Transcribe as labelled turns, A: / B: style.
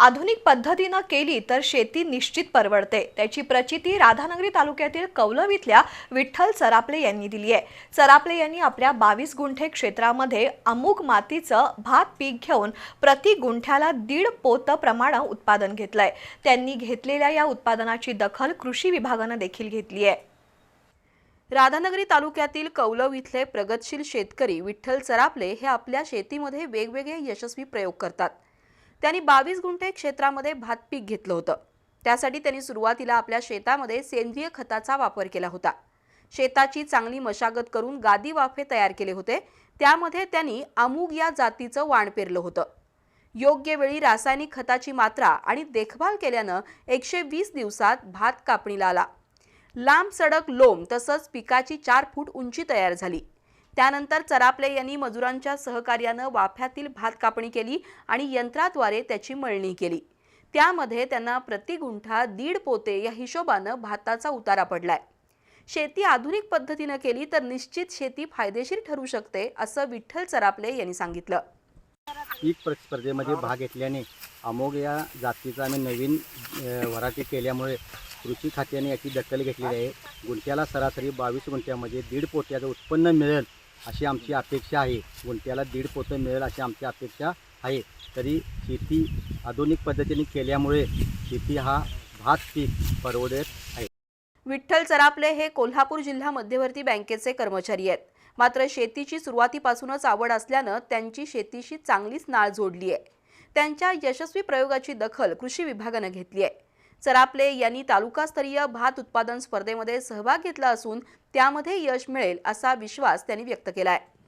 A: आधुनिक पद्धतीनं केली तर शेती निश्चित परवडते. त्याची प्रचिती राधानगरी तालुक्यातील कौलव इथल्या विठ्ठल चरापले यांनी दिली आहे. चरापले यांनी आपल्या बावीस गुंठे क्षेत्रामध्ये अमुक मातीचं भात पीक घेऊन प्रति गुंठ्याला दीड पोत प्रमाण उत्पादन घेतलंय. त्यांनी घेतलेल्या या उत्पादनाची दखल कृषी विभागानं देखील घेतली आहे. राधानगरी तालुक्यातील कौलव इथले प्रगतशील शेतकरी विठ्ठल चरापले हे आपल्या शेतीमध्ये वेगवेगळे यशस्वी प्रयोग करतात. त्यांनी बावीस गुंठे क्षेत्रामध्ये भात पीक घेतलं होतं. त्यासाठी त्यांनी सुरुवातीला आपल्या शेतामध्ये सेंद्रिय खताचा वापर केला होता. शेताची चांगली मशागत करून गादी वाफे तयार केले होते. त्यामध्ये त्यांनी अमुग या जातीचं वाण पेरलं होतं. योग्य वेळी रासायनिक खताची मात्रा आणि देखभाल केल्यानं एकशे वीस दिवसात भात कापणीला आला. लांब सडक लोम तसंच पिकाची चार फूट उंची तयार झाली. त्यानंतर चरापले यांनी मजुरांच्या सहकार्यानं वाफ्यातील भात कापणी केली आणि यंत्राद्वारे त्याची मळणी केली. त्यामध्ये त्यांना प्रति गुंठा दीड पोते या हिशोबानं भाताचा उतारा पडलाय. शेती आधुनिक पद्धतीनं केली तर निश्चित शेती फायदेशीर ठरू शकते असं विठ्ठल चरापले यांनी सांगितलं.
B: पीक प्रतिस्पर्धेमध्ये भाग घेतल्याने अमोघ या जातीचा आम्ही नवीन वराटी केल्यामुळे कृषी खात्याने याची दखल घेतलेली आहे. गुंठ्याला सरासरी बावीस गुंठ्यामध्ये दीड पोत्याचं उत्पन्न मिळेल. अशी आमची अपेक्षा आहे. गुंट्याला दीड पोतं मिळेल अशी आमची अपेक्षा आहे. तरी शेती आधुनिक पद्धतीने केल्यामुळे शेती हा भात पीक परवडत आहे.
A: विठ्ठल चरापले हे कोल्हापूर जिल्हा मध्यवर्ती बँकेचे कर्मचारी आहेत. मात्र शेतीची सुरुवातीपासूनच आवड असल्यानं त्यांची शेतीशी चांगलीच नाळ जोडली आहे. त्यांच्या यशस्वी प्रयोगाची दखल कृषी विभागानं घेतली आहे. चरापले यांनी तालुकास्तरीय भात उत्पादन स्पर्धेमध्ये सहभाग घेतला असून त्यामध्ये यश मिळेल असा विश्वास त्यांनी व्यक्त केला आहे